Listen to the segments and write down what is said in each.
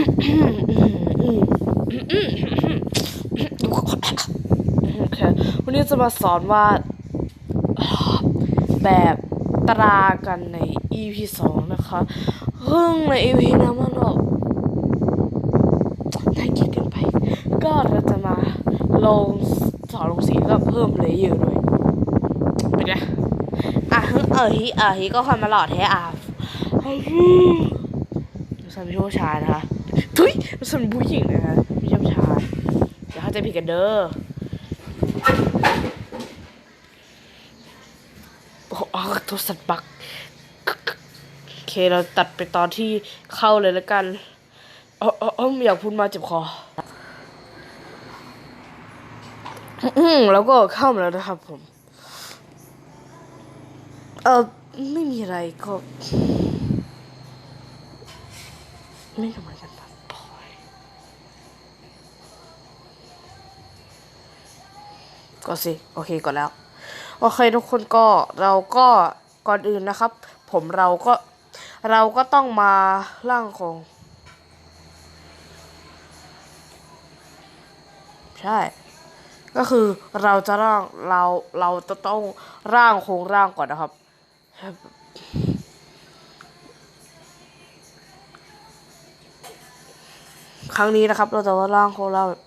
โอเควันนี้จะมาสอนว่าแบบตรากันใน EP สองนะคะซึ่งใน EP นั้นมันแบบน่าเกลียดเกินไป ก็เราจะมาลงสอนลงสีก็เพิ่มเลเยอร์ด้วยเป็นไงอะเออฮีเออฮีก็คอยมาหลอดแท้อะเฮ้ยฉันเป็นผู้ชายนะคะ ทุยฉันเป็นผู้หญิงนะคะไม่ใช่ผู้ชายเดี๋ยวเขาใจะผิดกันเด้อโอ้โหอ้าวโทรศัพท์บักโอเคเราตัดไปตอนที่เข้าเลยแล้วกันเออเออเออยากพูดมาเจ็บคออืมแล้วก็เข้ามาแล้วนะครับผม เออไม่มีอะไรก็ ไม่ทำอะไรกัน ก็สิ โอเคก่อนแล้ว โอเคทุกคนก็เราก็ก่อนอื่นนะครับ ผมเราก็เราก็ต้องมาร่างของ ใช่ ก็คือเราจะร่างเราเราจะต้องร่างโครงร่างก่อนนะครับครั้งนี้นะครับ เราจะว่าร่างโครงร่างแบบ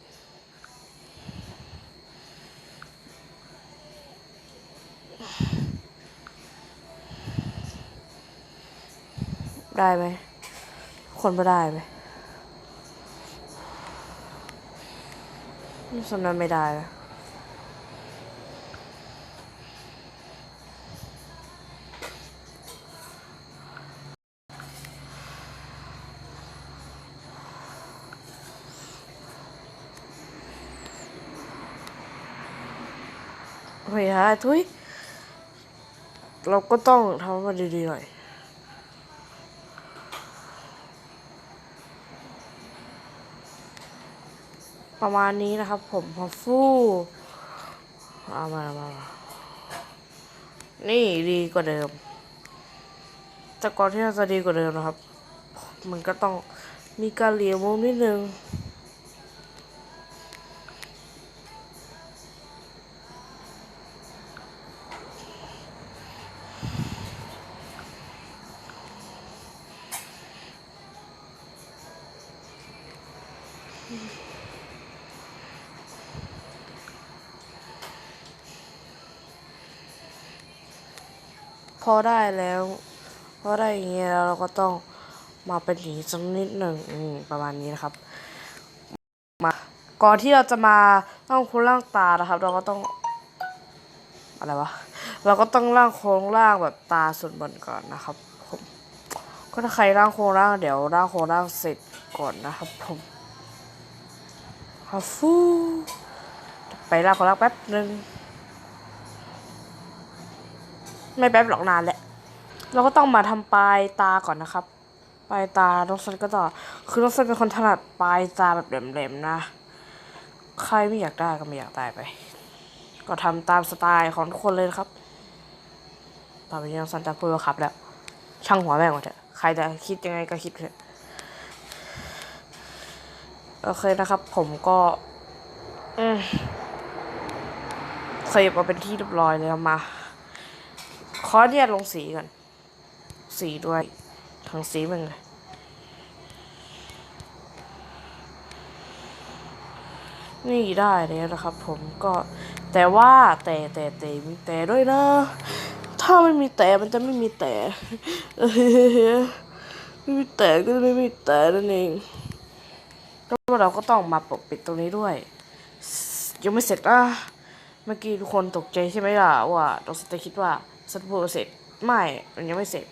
ได้ไหมคนไม่ได้ไหมสำนักไม่ได้นะไม่ได้ทุยเราก็ต้องทำมันดีๆหน่อย ประมาณนี้นะครับ ผมพอฟู่เอามามามานี่ดีกว่าเดิม แต่ก่อนที่เราจะดีกว่าเดิมนะครับ มันก็ต้องมีการเหลียวมุมนิดนึง พอได้แล้วพอได้อย่างเงี้ยแล้วเราก็ต้องมาเป็นอย่างนี้สักนิดหนึ่งประมาณนี้นะครับ มา ก่อนที่เราจะมาต้องครงร่างตานะครับ เราก็ต้องอะไรวะเราก็ต้องร่างโครงร่างแบบตาส่วนบนก่อนนะครับผมก็ถ้าใครร่างโครงร่างเดี๋ยวร่างโครงร่างเสร็จก่อนนะครับผมฮัฟฟูไปร่างโครงร่างแป๊บหนึ่ง ไม่แป๊บหรอกนานแหละ เราก็ต้องมาทำปลายตาก่อนนะครับ ปลายตาน้องซันก็ต่อ คือน้องซันเป็นคนถนัดปลายตาแบบแหลมๆนะ ใครไม่อยากได้ก็ไม่อยากได้ไป ก็ทำตามสไตล์ของทุกคนเลยนะครับต่อไปนี้น้องซันจะพูดว่าครับแล้ว ช่างหัวแม่งหมดเถอะ ใครจะคิดยังไงก็คิดเถอะ โอเคนะครับ ผมก็อืมเคยมาเป็นที่เรียบร้อยแล้วมา ขอเนี่ยลงสีก่อน สีด้วยทั้งสีมึงเลยนี่ได้แล้วนะครับผมก็แต่ว่าแต่แต่แต่มีแต่ด้วยนะ ถ้าไม่มีแต่มันจะไม่มีแต่ไม่มีแต่ก็จะไม่มีแต่นั่นเองก็เราก็ต้องมาปกปิดตรงนี้ด้วย ยังไม่เสร็จอะเมื่อกี้ทุกคนตกใจใช่ไหมล่ะว่าเราจะคิดว่า สัตว์พูดเสร็จไม่มันยังไม่เสร็จ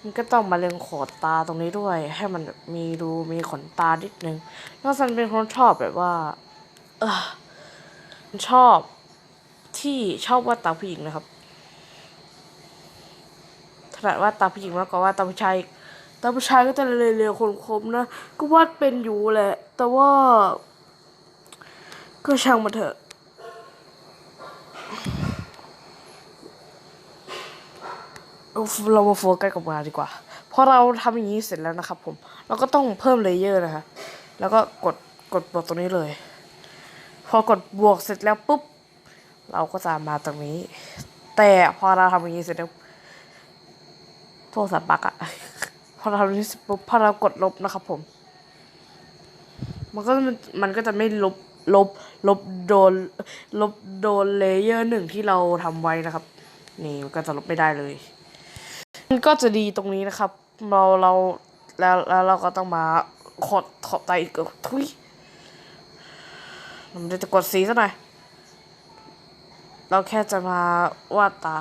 มันก็ต้องมาเล็งขอบตาตรงนี้ด้วย ให้มันมีรูมีขนตานิดนึงนอกจากเป็นคนชอบแบบว่า เออชอบที่ชอบวาดตาผู้หญิงนะครับถนัดวาดตาผู้หญิงมากกว่าว่าดตาผู้ชายตาผู้ชายก็จะเร็วๆคมๆนะ ก็วาดเป็นอยู่แหละ แต่ว่า ก็ช่างมาเถอะ เรามาโฟกัสกับงานดีกว่าพอเราทำอย่างนี้เสร็จแล้วนะครับ ผมเราก็ต้องเพิ่มเลเยอร์นะคะแล้วก็กดกดบวกตรงนี้เลย พอกดบวกเสร็จแล้วปุ๊บเราก็จะมาตรงนี้ แต่พอเราทำอย่างนี้เสร็จแล้วโทรศัพท์บักอะพอเราทำอย่างนี้เสร็จปุ๊บพอเรากดลบนะครับผม มันก็มันก็จะไม่ลบลบลบโดนลบโดนเลเยอร์หนึ่งที่เราทำไว้นะครับ นี่มันก็จะลบไม่ได้เลย มันก็จะดีตรงนี้นะครับ เราเราแล้วแล้วเราก็ต้องมาขดขอบตาอีกทุยมันจะกดสีซะหน่อย เราแค่จะมาวาดตา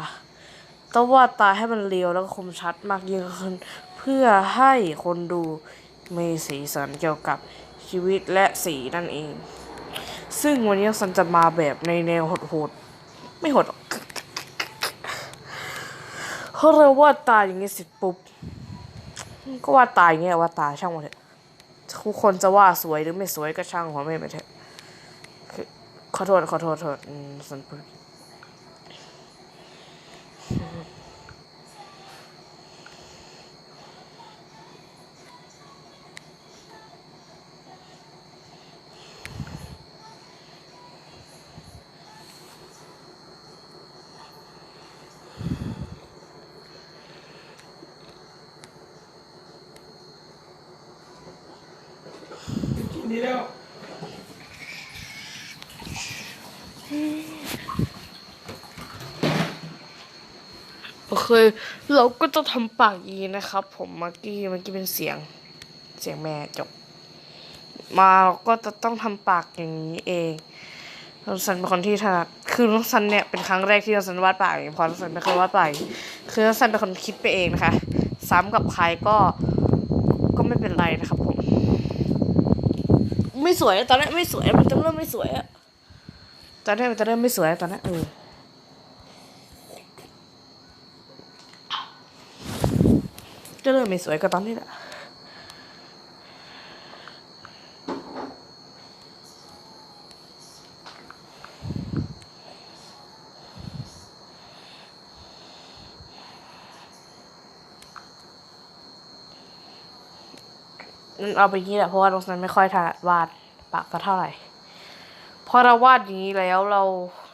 ต้องวาดตาให้มันเรียวแล้วก็คมชัดมากยิ่งขึ้น เพื่อให้คนดูมีสีสันเกี่ยวกับชีวิตและสีนั่นเอง ซึ่งวันนี้สันจะมาแบบในแนวโหดๆ ไม่โหด หรอกเราเราวาตายอย่างนี้เสร็จปุ๊บ ก็ว่าตายอย่างเงี้ยว่าตายช่างมันเถอะทุกคนจะว่าสวยหรือไม่สวยก็ช่างหัวไม่ไปเถอะขอโทษขอโทษขอโทษสันพู ดดีแล้วโอเค เราก็จะทำปากยีนะครับ ผมเมื่อกี้เมื่อกี้เป็นเสียง เสียงแม่จบ มาเราก็จะต้องทำปากอย่างนี้เองน้องซันเป็นคนที่ถนัดคือน้องซันเนี่ยเป็นครั้งแรกที่น้องซันวาดปากเพราะน้องซันไม่เคยวาดปากคือน้องซันเป็นคนคิดไปเองนะคะ ซ้ำกับใครก็ก็ไม่เป็นไรนะครับ ไม่สวยตอนแรกไม่สวยมันจะเริ่มไม่สวยอะตอนแรกมันจะเริ่มไม่สวยตอนนั้นเออจะเริ่มไม่สวยก็ตอนนี้แหละ เอาไปงี้แหละเพราะว่าตรงนั้นไม่ค่อยถนัดวาดปากสักเท่าไหร่พอเราวาดอย่างนี้แล้วเรา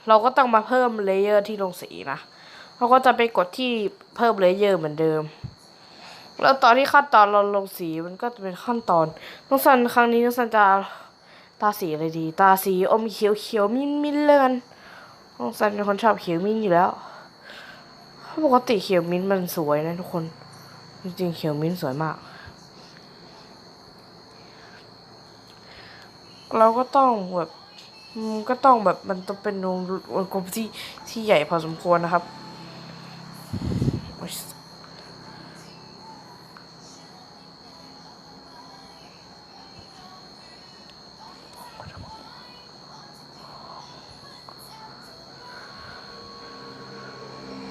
เราก็ต้องมาเพิ่มเลเยอร์ที่ลงสีนะเราก็จะไปกดที่เพิ่มเลเยอร์เหมือนเดิม แล้วตอนที่ขั้นตอนเราลงสีมันก็จะเป็นขั้นตอนน้องซันครั้งนี้น้องซันจะตาสีอะไรดี ตาสีอมเขียวเขียวมิ้นมิ้นเลยนน้องซันเป็นคนชอบเขียวมิ้นอยู่แล้วปกติเขียวมิ้นมันสวยนะทุกคน จริงๆเขียวมิ้นสวยมาก เราก็ต้องแบบก็ต้องแบบมันต้องเป็นวงวงกลมที่ที่ใหญ่พอสมควรนะครับ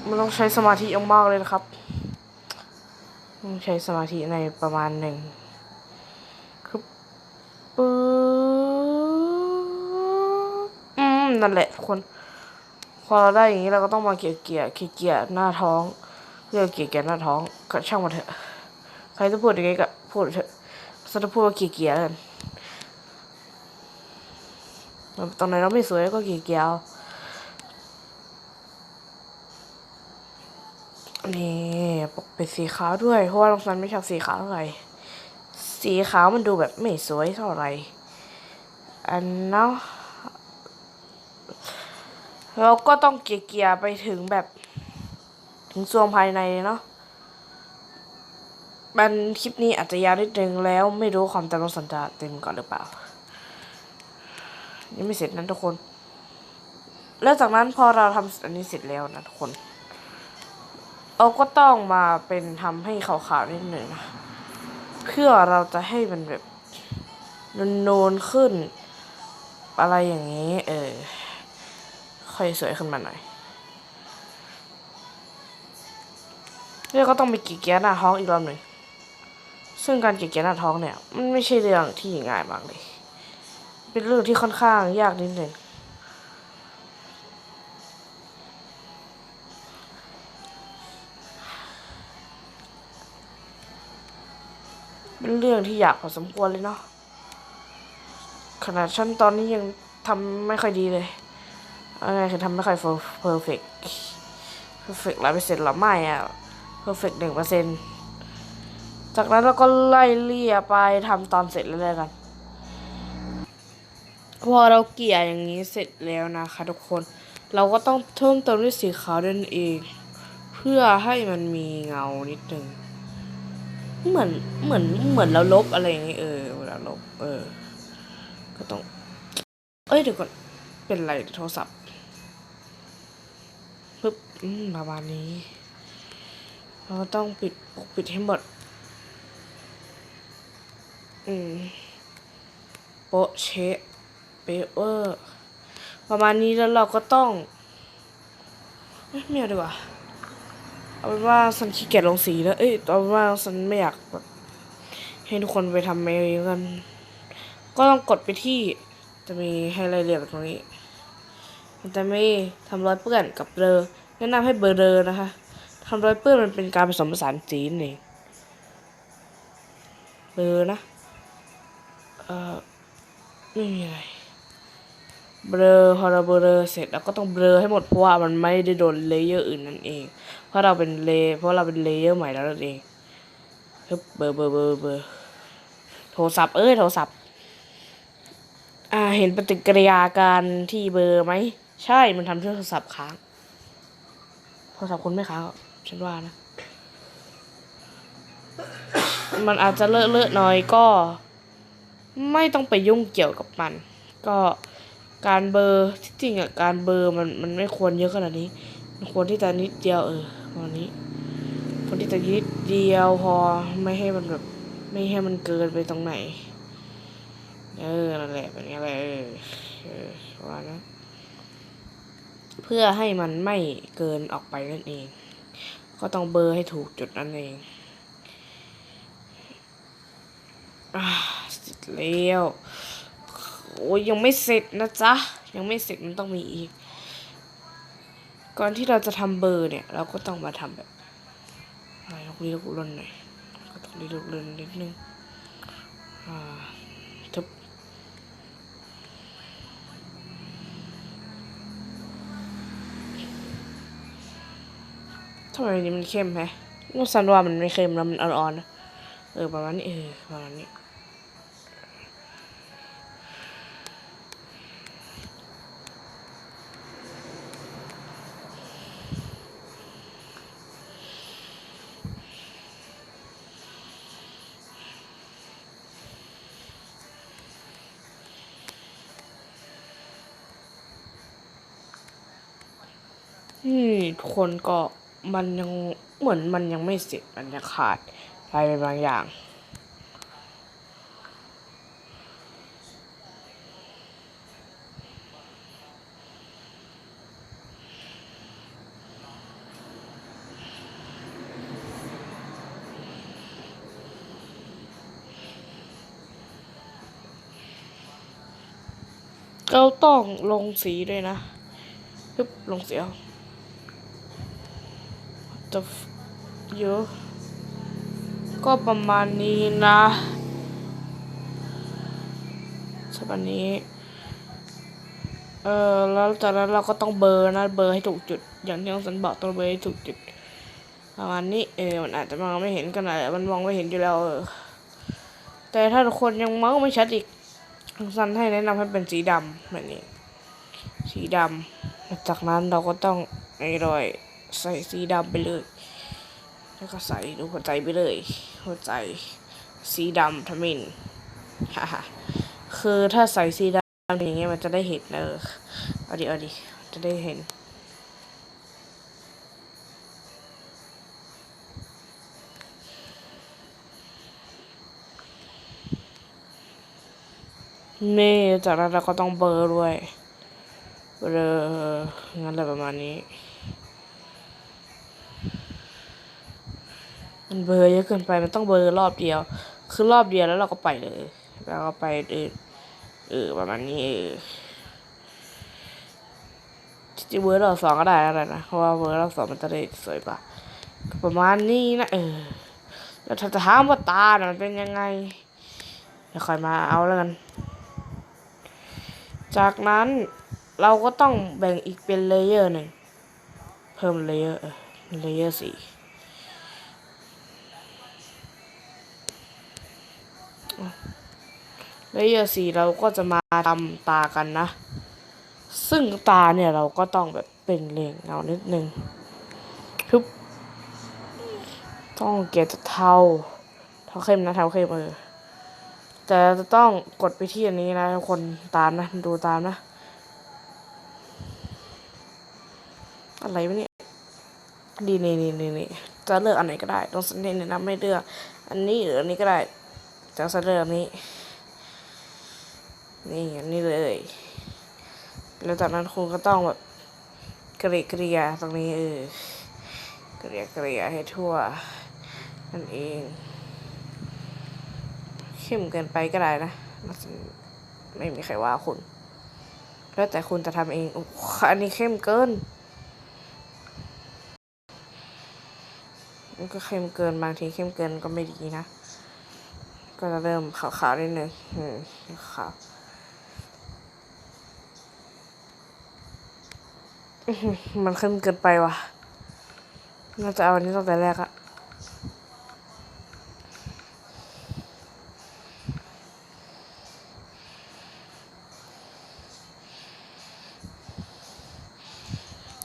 มันต้องใช้สมาธิมากเลยนะครับ ต้องใช้สมาธิในประมาณหนึ่งคือปึ๊บอืม นั่นแหละทุกคนพอเราได้อย่างนี้เราก็ต้องมาเกี่ยเกี่ยเกี่ยเกี่ยหน้าท้องเรียกเกี่ยเกี่ยหน้าท้องก็ช่างมาเถอะใครจะพูดยังไงก็พูดเถอะฉันจะพูดว่าเกี่ยเกี่ยกันตอนไหนเราไม่สวยก็เกี่ยเกี่ยเอานี่ปกเป็นสีขาวด้วยเพราะว่าลองซันไม่ชอบสีขาวเท่าไหร่สีขาวมันดูแบบไม่สวยเท่าไหร่อันเนาะ เราก็ต้องเกียร์ไปถึงแบบถึงส่วนภายในเนาะมันคลิปนี้อาจจะยาวนิดนึงแล้วไม่รู้ความจำต้องสัญญาเต็มก่อนหรือเปล่า ยังไม่เสร็จนั้นทุกคน แล้วจากนั้นพอเราทำอันนี้เสร็จแล้วนะทุกคนเราก็ต้องมาเป็นทำให้ขาวๆนิดหนึ่งนะเพื่อเราจะให้มันแบบนูนๆขึ้น อะไรอย่างนี้ เออ ค่อยสวยขึ้นมาหน่อยแล้วก็ต้องไปกีเกียหน้าท้องอีกรอบหนึ่ง ซึ่งการกีเกียหน้าท้องเนี่ย มันไม่ใช่เรื่องที่ง่ายมากเลย เป็นเรื่องที่ค่อนข้างยากนิดหนึ่งเป็นเรื่องที่ยากพอสมควรเลยเนาะ ขนาดฉันตอนนี้ยังทำไม่ค่อยดีเลย อาไงคือทำไม่ค่อยเพอร์เฟกเพอร์เฟกร้อยเปอร์เซ็นต์หรอไม่อะเพอร์เฟกหนึ่งเปอร์เซ็นต์จากนั้นเราก็ไล่เลี่ยไปทำตอนเสร็จแล้วกันพอเราเกลี่ยอย่างนี้เสร็จแล้วนะคะทุกคน เราก็ต้องเพิ่มเติมด้วยสีขาวนั่นเอง เพื่อให้มันมีเงานิดนึงเหมือนเหมือนเหมือนเราลบอะไรอย่างงี้เออเวลาลบเออ ก็ต้อง เอ้ยเดี๋ยวก่อนเป็นไรโทรศัพท์ อืมประมาณนี้ เราต้องปิดปกปิดให้หมด อืมโปะเชะเปเวอร์ประมาณนี้แล้วเราก็ต้องเอ้ยไม่เอาดีกว่าเอาเป็นว่าฉันขี้เกียจลงสีแล้ว เอ้ยเอาเป็นว่าฉันไม่อยากแบบให้ทุกคนไปทำเองกัน ก็ต้องกดไปที่จะมีให้รายละเอียดตรงนี้ มันจะไม่ทำรอยเปื้อนกับเบลอ แนะนำให้เบลอนะคะทำรอยเปื้อนมันเป็นการผสมผสานสีนั่นเองเบลอนะเอ่อไม่มีอะไรเบลอพอเราเบลอเสร็จเราก็ต้องเบลอให้หมดเพราะว่ามันไม่ได้โดนเลเยอร์อื่นนั่นเอง เพราะเราเป็นเลเพราะเราเป็นเลเยอร์ใหม่แล้วนั่นเองฮึบเบลอเบลอเบลอเบลอโทรศัพท์เอ้ยโทรศัพท์อ่าเห็นปฏิกิริยาการที่เบลอร์ไหมใช่มันทำให้โทรศัพท์ค้าง ทรศัพท์คุณไม่ค้างฉันว่านะ มันอาจจะเลอะเลอะหน่อยก็ ไม่ต้องไปยุ่งเกี่ยวกับมัน ก็การเบอร์ที่จริงอะการเบอร์มันมันไม่ควรเยอะขนาดนี้ควรที่จะนิดเดียวเออประมาณนี้ควรที่จะนิดเดียวพอไม่ให้มันแบบไม่ให้มันเกินไปตรงไหน เออนั่นแหละเป็นไงแหละเออเออประมาณนั้น พื่อให้มันไม่เกินออกไปนั่นเอง ก็ต้องเบอร์ให้ถูกจุดนั่นเองอ่าเสร็จแล้วโอ้ยยังไม่เสร็จนะจ๊ะ ยังไม่เสร็จมันต้องมีอีก ก่อนที่เราจะทำเบอร์เนี่ย เราก็ต้องมาทำแบบอะไรลูกลี้ลูกลนหน่อยก็ต้องลี้ลูกลนนิดนึงอ่าทึบทำไมนี้มันเข้มแฮะนูกสันว่ามันไม่เข้มแล้วมันอ่อนๆนเออประมาณนี้เออประมาณนี้นี่ทุกคนก็ มันยังเหมือนมันยังไม่เสร็จมันยังขาดอะไรไปบางอย่างเราต้องลงสีด้วยนะฮึบลงสีเอา จะเยอะ ก็ประมาณนี้นะสำหรับนี้ เออแล้วจากนั้นเราก็ต้องเบอร์นะ เบอร์ให้ถูกจุด อย่างที่น้องสันบอกต้องเบอร์ให้ถูกจุด ประมาณนี้ เออ มันอาจจะมองไม่เห็นกันหน่อยมันมองไม่เห็นอยู่แล้วเออ แต่ถ้าทุกคนยังมองไม่ชัดอีกองสันให้แนะนำให้เป็นสีดำแบบนี้ สีดำจากนั้นเราก็ต้องไอ้รอย ใส่สีดำไปเลย แล้วก็ใส่รูปหัวใจไปเลย หัวใจสีดำทมินฮ่าฮ่าคือถ้าใส่สีดำอย่างเงี้ยมันจะได้เห็นเออเอาดิเอาดิจะได้เห็นนี่จากนั้นเราก็ต้องเบอร์ด้วยเบลองั้นอะไรประมาณนี้ มันเบลอเยอะเกินไปมันต้องเบอร์รอบเดียว คือรอบเดียวแล้วเราก็ไปเลย แล้วก็ไปเออเออประมาณนี้เออจะเบอร์รอบสองก็ได้อะไรนะเพราะว่าเบอร์รอบสองมันจะได้สวยกว่าประมาณนี้นะเออแล้วถ้าจะถามว่าตาน่ะมันเป็นยังไงเดี๋ยวค่อยมาเอาแล้วกัน จากนั้นเราก็ต้องแบ่งอีกเป็นเลเยอร์หนึ่งเพิ่มเลเยอร์เลเยอร์สี่ เลเยอร์สี่เราก็จะมาทำตากันนะ ซึ่งตาเนี่ยเราก็ต้องแบบเป็นเลงเงานิดนึงทึบต้องเกลี่ยจากเทาเทาเข้มนะเทาเข้มเออแต่จะต้องกดไปที่อันนี้นะทุกคนตามนะดูตามนะ อะไรวะเนี่ยดีนี่นี่นี่นี่จะเลือกอันไหนก็ได้ต้องสันเนนะไม่เลือก อันนี้หรืออันนี้ก็ได้จะสันเลือกอันนี้ นี่อันนี้เลย แล้วจากนั้นคุณก็ต้องแบบเกลี่ยเกลี่ยตรงนี้เออเกลี่ยเกลี่ยให้ทั่วนั่นเองเข้มเกินไปก็ได้นะไม่มีใครว่าคุณ แล้วแต่คุณจะทำเองอ,อันนี้เข้มเกินมันก็เข้มเกินบางทีเข้มเกินก็ไม่ดีนะ ก็จะเริ่มขาวๆนิดนึงอืมขาวอื้อหือ มันเข้มเกินไปว่ะ น่าจะเอาอันนี้ตั้งแต่แรกอะ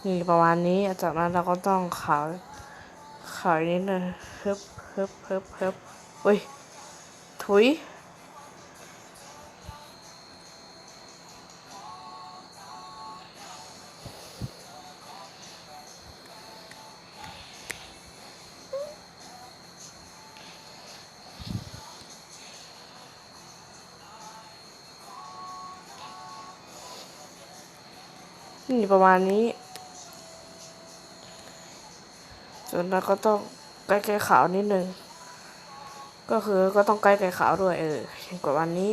นี่ประมาณนี้ จากนั้นเราก็ต้องขาวขาวนิดนึงฮึบฮึบฮึบฮึบอุ้ยถุย นี่ประมาณนี้ ส่วนเราก็ต้องใกล้ๆขาวนิดนึง ก็คือก็ต้องใกล้ๆขาวด้วยเอออย่างกว่าวันนี้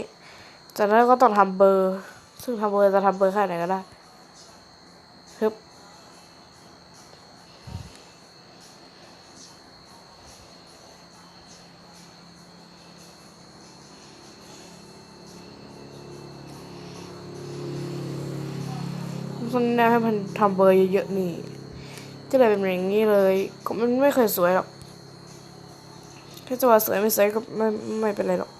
จากนั้นก็ต้องทำเบอร์ ซึ่งทำเบอร์จะทำเบอร์แค่ไหนก็ได้ มันแนะให้มันทำเบอร์เยอะๆนี่ก็เลยเป็นอย่างนี้เลยก็มันไม่เคยสวยหรอกแค่จะว่าสวยไม่สวยก็ไม่ไม่เป็นไรหรอก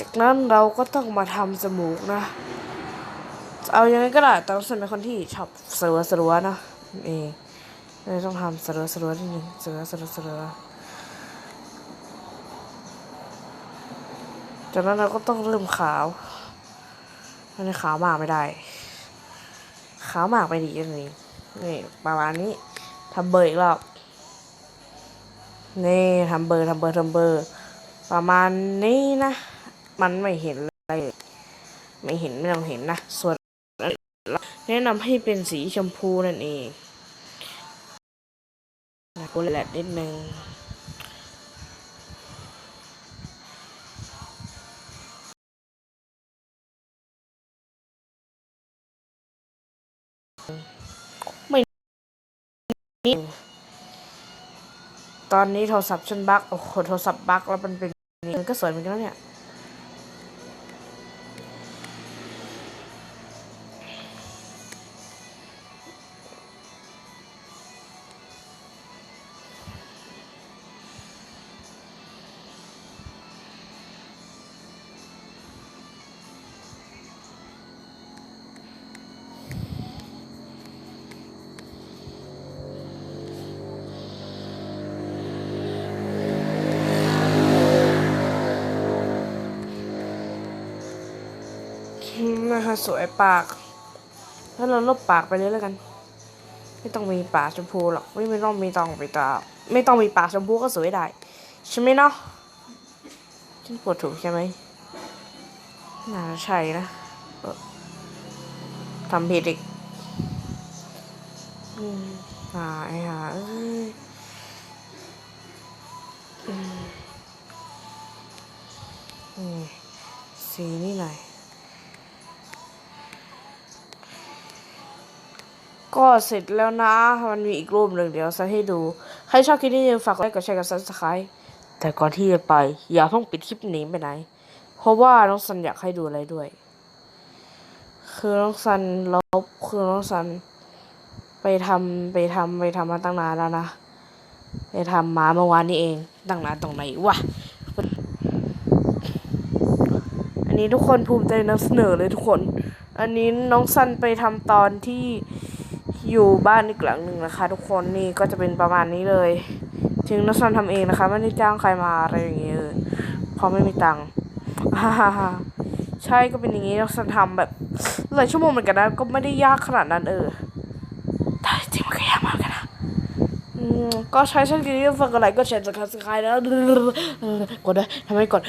จากนั้นเราก็ต้องมาทำจมูกนะ เอายังไงก็ได้แต่ต้องเป็นคนที่ชอบสลัวสลัวนะเองเลยต้องทำสลัวสลัวๆนิดนึงสลัวสลัวสลัวจากนั้นเราก็ต้องเริ่มขาวอันนี้ขาวมากไม่ได้ ขาวมากไปดีอันนี้นี่ประมาณนี้ทำเบอร์อีกรอบนี่ทำเบอร์ทำเบอร์ทำเบอร์ ประมาณนี้นะ มันไม่เห็นอะไรเลยไม่เห็นไม่ต้องเห็นนะ ส่วนแนะนำให้เป็นสีชมพูนั่นเองนะกูแลดนิดนึง ไม่นี่ตอนนี้โทรศัพท์ฉันบั๊กโอ้โหโทรศัพท์บั๊กแล้วมันเป็นนี่มันก็สวยเหมือนกันเนี่ย สวยปากแล้วเราลบปากไปเลยแล้วกัน ไม่ต้องมีปากชมพูหรอก ไม่ไม่ต้องมีตองไปตาไม่ต้องมีปากชมพูก็สวยได้ ใช่ไหมเนาะฉันปวดถูกใช่ไหมน่าใช่นะทำผิดอีกอืมหาไอ้หาอืมสีนี่หน่อย ก็เสร็จแล้วนะ มันมีอีกรูปหนึ่งเดี๋ยวจะให้ดู ใครชอบคลิปนี้อย่าลืมฝากกดไลค์กดแชร์กับซับสไครต์แต่ก่อนที่จะไป อย่าเพิ่งปิดคลิปนี้ไปไหน เพราะว่าน้องซันอยากให้ดูอะไรด้วย คือน้องซันลบคือน้องซัน ไปทำไปทำไปทำมาตั้งนานแล้วนะ ไปทำมาเมื่อวานนี้เอง ตั้งนานตรงไหนวะ อันนี้ทุกคนภูมิใจนำเสนอเลยทุกคน อันนี้น้องซันไปทำตอนที่ อยู่บ้านอีกหลังหนึ่งนะคะ ทุกคนนี่ก็จะเป็นประมาณนี้เลย ถึงน้องซันทำเองนะคะ ไม่ได้จ้างใครมาอะไรอย่างเงี้ยเลยพราะไม่มีตังค์ใช่ก็เป็นอย่างนี้น้องซันทำแบบหลายชั่วโมงเหมือนกันนะก็ไม่ได้ยากขนาดนั้นเออแต่จริงมันก็ยากมากกันนะก็ใช้ช่องนี้ฝากกดไลค์กดแชร์สักครั้งสักครั้งนะกดด้วยทำไมกด